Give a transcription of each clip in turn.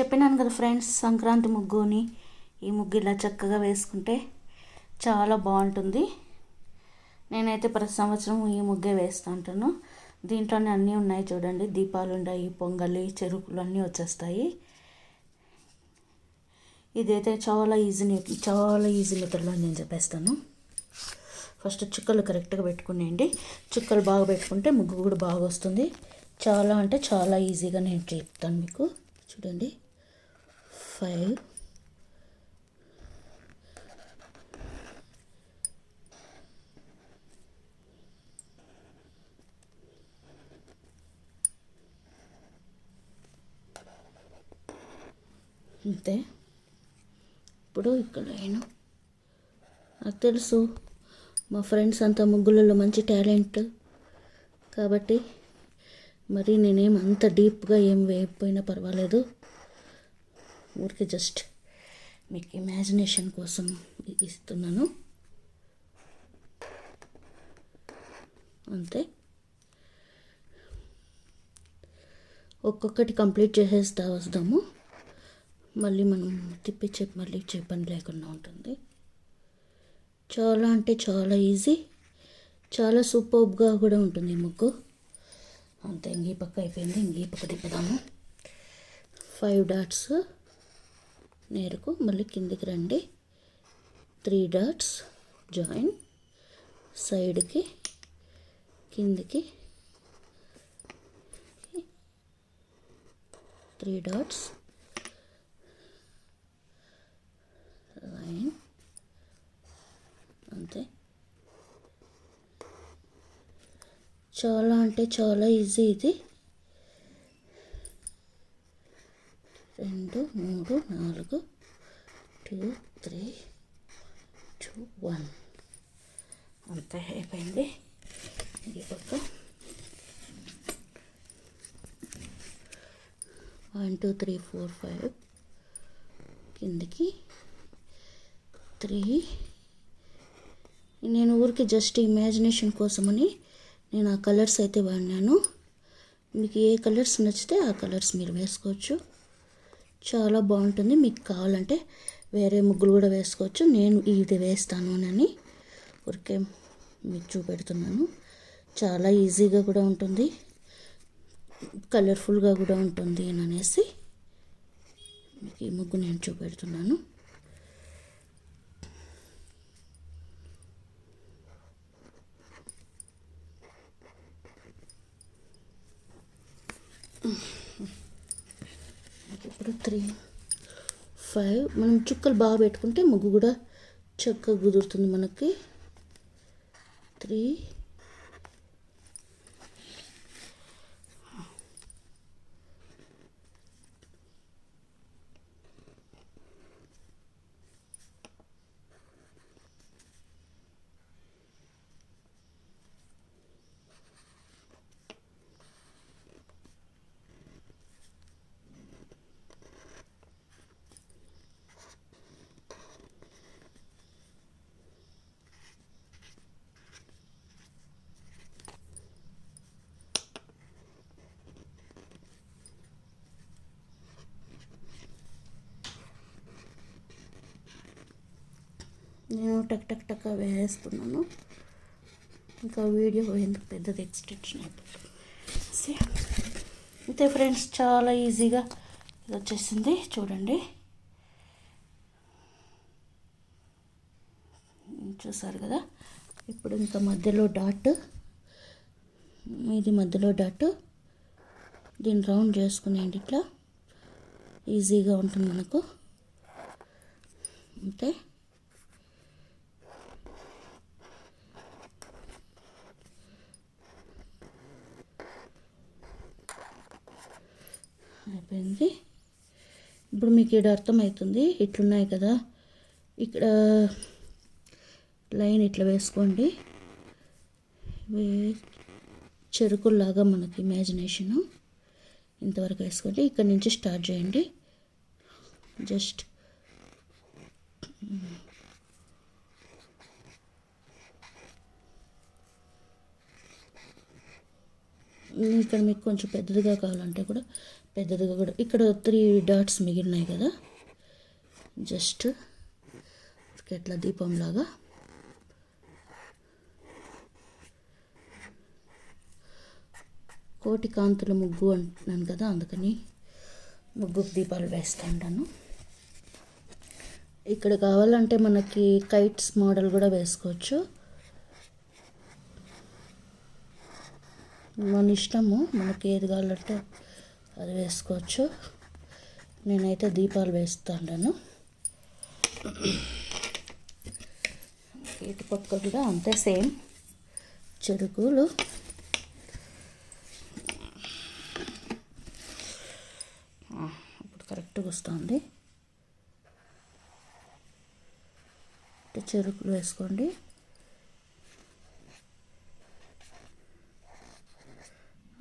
చెప్పినాను కదా ఫ్రెండ్స్ సంక్రాంతి ముగ్గుని. ఈ ముగ్గు ఇలా చక్కగా వేసుకుంటే చాలా బాగుంటుంది. నేనైతే ప్రతి సంవత్సరం ఈ ముగ్గే వేస్తూ ఉంటాను దీంట్లోనే అన్నీ ఉన్నాయి చూడండి. దీపాలు ఉన్నాయి పొంగలి చెరుకులు అన్నీ వచ్చేస్తాయి. ఇదైతే చాలా ఈజీ చాలా ఈజీ మెథడ్లో నేను చెప్పేస్తాను. ఫస్ట్ చుక్కలు కరెక్ట్గా పెట్టుకునేయండి. చుక్కలు బాగా పెట్టుకుంటే ముగ్గు కూడా బాగా వస్తుంది. చాలా అంటే చాలా ఈజీగా నేను చెప్తాను మీకు. చూడండి. ఫైవ్ అంతే. ఇప్పుడు ఇక్కడ నేను నాకు తెలుసు మా ఫ్రెండ్స్ అంతా ముగ్గులలో మంచి టాలెంట్. కాబట్టి మరి నేనేం అంత డీప్గా ఏం వేయకపోయినా పర్వాలేదు. ఊరికి జస్ట్ మీకు ఇమాజినేషన్ కోసం ఇస్తున్నాను. అంతే. ఒక్కొక్కటి కంప్లీట్ చేసేస్తా వస్తాము. మళ్ళీ మనం తిప్పి చెప్పి మళ్ళీ చెప్పని లేకుండా ఉంటుంది. చాలా అంటే చాలా ఈజీ చాలా సూపర్గా కూడా ఉంటుంది ముగ్గు. అంతే ఇంకీ పక్క అయిపోయింది. ఇంకీ పక్క తిప్పుదాము. ఫైవ్ డాట్స్ నేరుకు మళ్ళీ కిందికి రండి. Three dots join. సైడ్కి కిందికి. త్రీ డాట్స్ లైన్ అంతే. చాలా అంటే చాలా ఈజీ ఇది. రెండు మూడు నాలుగు టూ త్రీ టూ వన్. అంతా అయిపోయింది. ఈ పక్క one two three four five. కిందికి త్రీ. నేను ఊరికి జస్ట్ ఇమాజినేషన్ కోసమని నేను ఆ కలర్స్ అయితే వాడినాను. మీకు ఏ కలర్స్ నచ్చితే ఆ కలర్స్ మీరు వేసుకోవచ్చు. చాలా బాగుంటుంది. మీకు కావాలంటే వేరే ముగ్గులు కూడా వేసుకోవచ్చు. నేను ఇది వేస్తాను అని ఊరికే మీకు చూపెడుతున్నాను. చాలా ఈజీగా కూడా ఉంటుంది. కలర్ఫుల్గా కూడా ఉంటుంది అని అనేసి మీకు ఈ ముగ్గు నేను చూపెడుతున్నాను. ఇప్పుడు త్రీ ఫైవ్. మనం చుక్కలు బాగా పెట్టుకుంటే ముగ్గు కూడా చక్కగా కుదురుతుంది మనకి. త్రీ నేను టక్ టక్ టక్ వేస్తున్నాను. ఇంకా వీడియో ఎందుకు పెద్దది ఎక్స్టెన్షన్ అయిపోతుంది అంతే ఫ్రెండ్స్ చాలా ఈజీగా ఇది వచ్చేసింది. చూడండి. చూసారు కదా? ఇప్పుడు ఇంకా మధ్యలో డాట్ ఇది మధ్యలో డాట్ దీన్ని రౌండ్ చేసుకునేయండి ఇట్లా. ఈజీగా ఉంటుంది మనకు. అంతే అయిపోయింది ఇప్పుడు మీకు ఇక్కడ అర్థమవుతుంది ఇట్లున్నాయి కదా. ఇక్కడ లైన్ ఇట్లా వేసుకోండి. చెరుకుల్లాగా మనకి ఇమాజినేషను ఇంతవరకు వేసుకోండి. ఇక్కడ నుంచి స్టార్ట్ చేయండి. జస్ట్ ఇక్కడ మీకు కొంచెం పెద్దదిగా కావాలంటే కూడా పెద్దదిగా కూడా. ఇక్కడ త్రీ డాట్స్ మిగిలినాయి కదా. జస్ట్ ఎట్లా దీపంలాగా కోటి కాంతుల ముగ్గు అంటున్నాను కదా అందుకని ముగ్గుకు దీపాలు వేస్తుంటాను. ఇక్కడ కావాలంటే మనకి కైట్స్ మోడల్ కూడా వేసుకోవచ్చు. మన ఇష్టము మనకి ఏది కావాలంటే అది వేసుకోవచ్చు. నేనైతే దీపాలు వేస్తాను ఇటు పక్క కూడా అంతే సేమ్. చెరుకులు ఇప్పుడు కరెక్ట్గా వస్తుంది. చెరుకులు వేసుకోండి.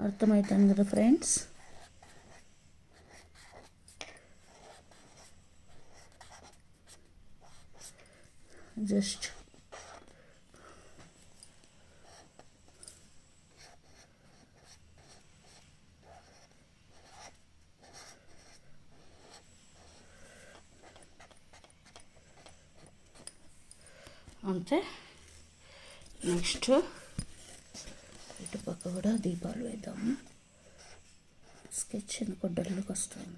అర్థమవుతుంది కదా ఫ్రెండ్స్? జస్ట్ అంతే. నెక్స్ట్ ఇటు పక్క కూడా దీపాలు వేద్దాము. స్కెచ్ కొడ్డర్లోకి వస్తుంది